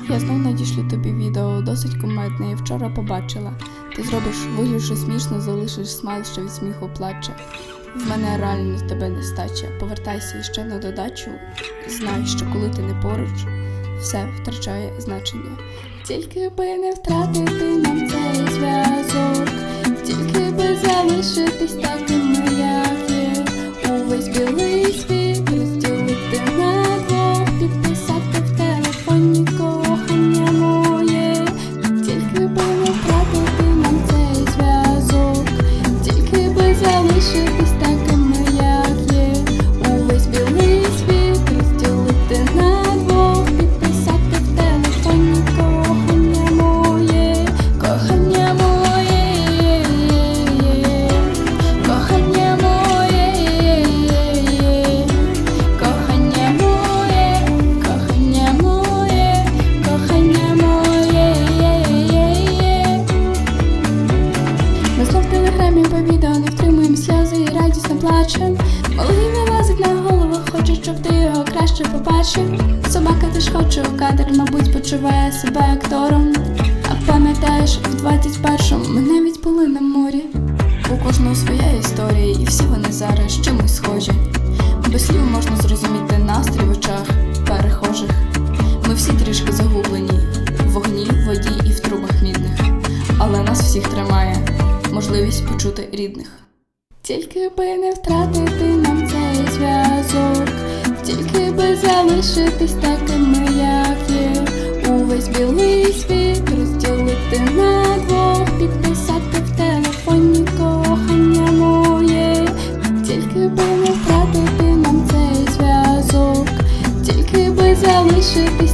Я знов надішлю тобі відео, досить кумедне, я вчора побачила. Ти зробиш вигляд, що смішно, залишиш смайл, що від сміху плаче. В мене реально тебе нестача. Повертайся іще на додачу. Знай, що коли ти не поруч, все втрачає значення. Тільки би не втратити нам цей зв'язок, тільки би залишитись такими, відео не втримуємо сльози і радісно плачем. Малий вилазить на голову, хоче, щоб ти його краще побачив. Собака теж хоче у кадр, мабуть, почуває себе актором. А пам'ятаєш, в 21-му ми навіть були на морі. У кожного своя історія, і всі вони зараз чимось схожі. Без слів можна зрозуміти настрій в очах перехожих. Ми всі трішки загублені в вогні, воді і в трубах мідних. Але нас всіх тримає можливість почути рідних. Тільки би не втратити нам цей зв'язок, тільки би залишитись такими, як є. Увесь білий світ розділити на двох, підписати в телефоні кохання моє, тільки би не втратити нам цей зв'язок, тільки би залишитись.